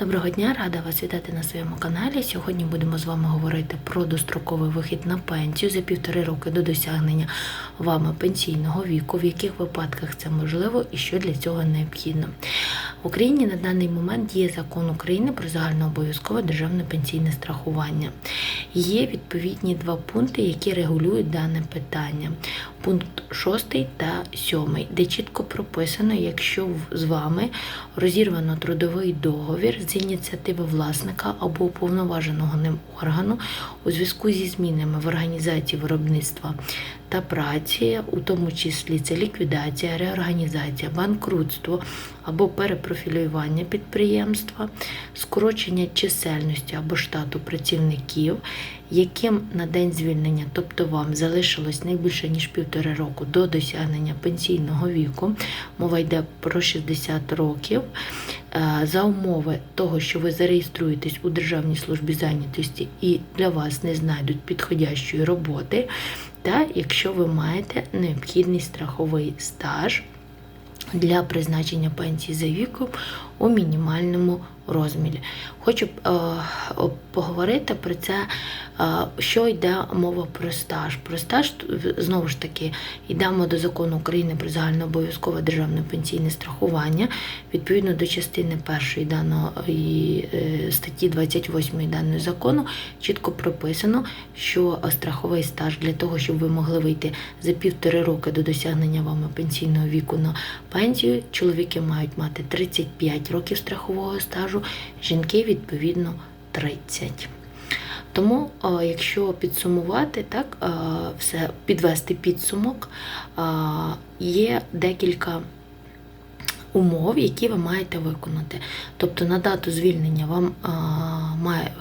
Доброго дня, рада вас вітати на своєму каналі. Сьогодні будемо з вами говорити про достроковий вихід на пенсію за півтори роки до досягнення вами пенсійного віку, в яких випадках це можливо і що для цього необхідно. В Україні на даний момент є закон України про загальнообов'язкове державне пенсійне страхування. Є відповідні два пункти, які регулюють дане питання. Пункт 6 та 7, де чітко прописано, якщо з вами розірвано трудовий договір з ініціативи власника або уповноваженого ним органу у зв'язку зі змінами в організації виробництва та праці, у тому числі це ліквідація, реорганізація, банкрутство або перепрофілювання підприємства, скорочення чисельності або штату працівників, яким на день звільнення, тобто вам залишилось не більше ніж півтори року до досягнення пенсійного віку, мова йде про 60 років, е, за умови того, що ви зареєструєтесь у Державній службі зайнятості і для вас не знайдуть підходящої роботи, та якщо ви маєте необхідний страховий стаж для призначення пенсії за віком у мінімальному розмірі. Хочу е, поговорити про це, е, що йде мова про стаж. Про стаж знову ж таки йдемо до закону України про загальнообов'язкове державне пенсійне страхування. Відповідно до частини першої даної е, статті 28 даного закону чітко прописано, що страховий стаж для того, щоб ви могли вийти за півтори роки до досягнення вами пенсійного віку на пенсію, чоловіки мають мати 35 років страхового стажу, жінки відповідно 30. Тому, е, якщо підсумувати, так, е, все підвести підсумок, е, є декілька умов, які ви маєте виконати. Тобто на дату звільнення вам має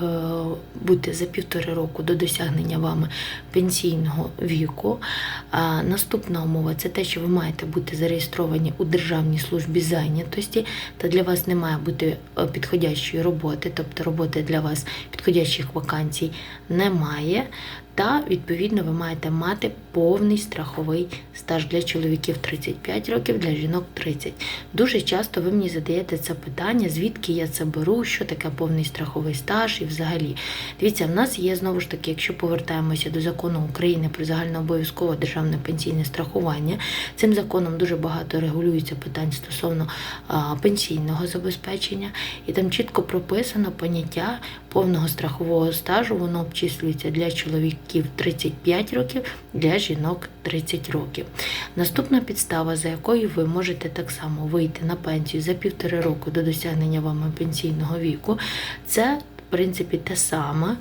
бути за півтори року до досягнення вами пенсійного віку. А, наступна умова це те, що ви маєте бути зареєстровані у Державній службі зайнятості, та для вас не має бути е, підходящої роботи, тобто роботи для вас підходящих вакансій немає. Та відповідно ви маєте мати повний страховий стаж для чоловіків 35 років, для жінок 30. Дуже часто ви мені задаєте це питання, звідки я це беру, що таке повний страховий стаж і взагалі. Дивіться, в нас є знову ж таки, якщо повертаємося до закону України про загальнообов'язкове державне пенсійне страхування, цим законом дуже багато регулюється питань стосовно а, пенсійного забезпечення, і там чітко прописано поняття повного страхового стажу. Воно обчислюється для чоловіків 35 років, для жінок 30 років. Наступна підстава, за якою ви можете так само вийти на пенсію за півтори року до досягнення вами пенсійного віку, це в принципі те саме.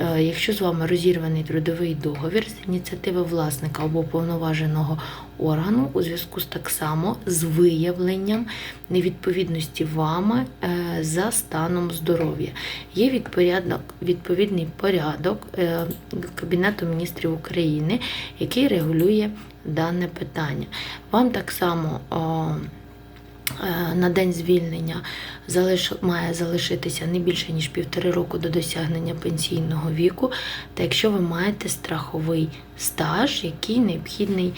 Е, Якщо з вами розірваний трудовий договір з ініціативи власника або повноваженого органу у зв'язку з так само з виявленням невідповідності вами е, за станом здоров'я, є відпорядок, відповідний порядок е, Кабінету міністрів України, який регулює дане питання. Вам так само. На день звільнення залиш... має залишитися не більше ніж півтори року до досягнення пенсійного віку, та якщо ви маєте страховий стаж, який необхідний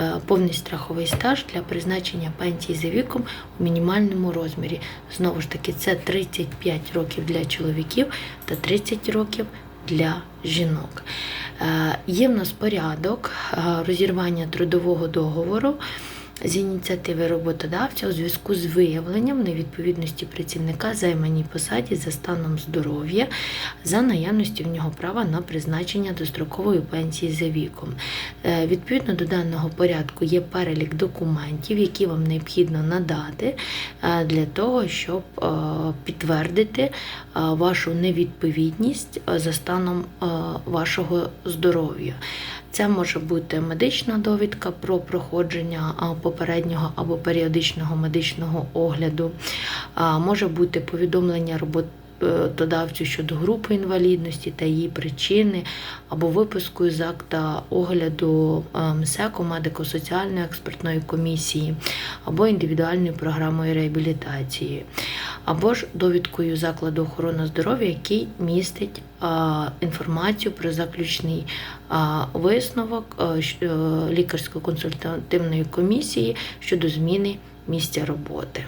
е, повний страховий стаж для призначення пенсії за віком у мінімальному розмірі. Знову ж таки, це 35 років для чоловіків та 30 років для жінок. Е, Є в нас порядок е, розірвання трудового договору з ініціативи роботодавця у зв'язку з виявленням невідповідності працівника займаній посаді за станом здоров'я за наявності в нього права на призначення дострокової пенсії за віком. Е, Відповідно до даного порядку є перелік документів, які вам необхідно надати е, для того, щоб е, підтвердити вашу невідповідність за станом вашого здоров'я. Це може бути медична довідка про проходження попереднього або періодичного медичного огляду, може бути повідомлення роботодавцю щодо групи інвалідності та її причини, або випискою з акта огляду МСЕКу медико-соціальної експертної комісії, або індивідуальною програмою реабілітації, або ж довідкою закладу охорони здоров'я, який містить інформацію про заключний висновок а, е, лікарсько-консультативної комісії щодо зміни місця роботи.